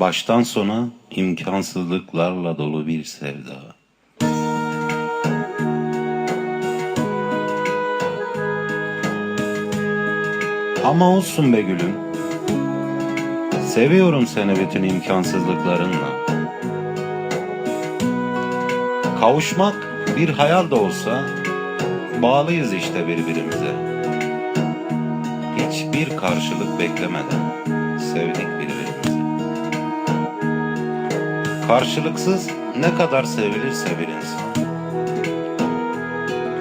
Baştan sona imkansızlıklarla dolu bir sevda. Ama olsun be gülüm. Seviyorum seni bütün imkansızlıklarınla. Kavuşmak bir hayal de olsa bağlıyız işte birbirimize. Hiçbir karşılık beklemeden sevdik birbirimizi. Karşılıksız ne kadar sevilirse bir insan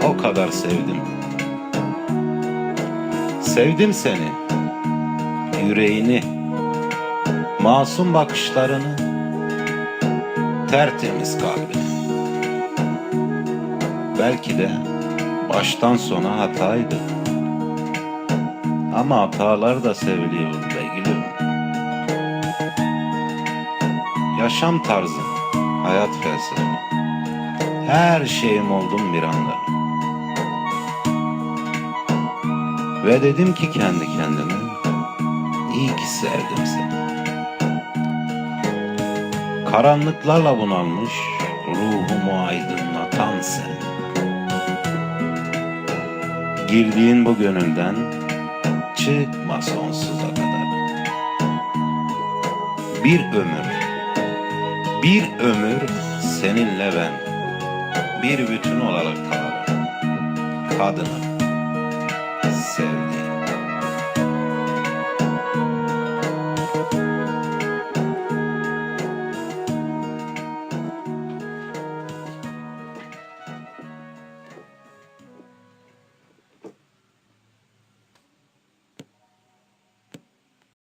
o kadar sevdim. Sevdim seni, yüreğini, masum bakışlarını, tertemiz kalbini. Belki de baştan sona hataydı. Ama hatalar da seviliyor be Yaşam tarzım, hayat felsefem. Her şeyim oldum bir anda. Ve dedim ki kendi kendime, iyi ki sevdim seni. Karanlıklarla bunalmış, ruhumu aydınlatan sen. Girdiğin bu gönülden çıkma sonsuza kadar. Bir ömür, bir ömür seninle ben, bir bütün olarak kalalım. Kadınım.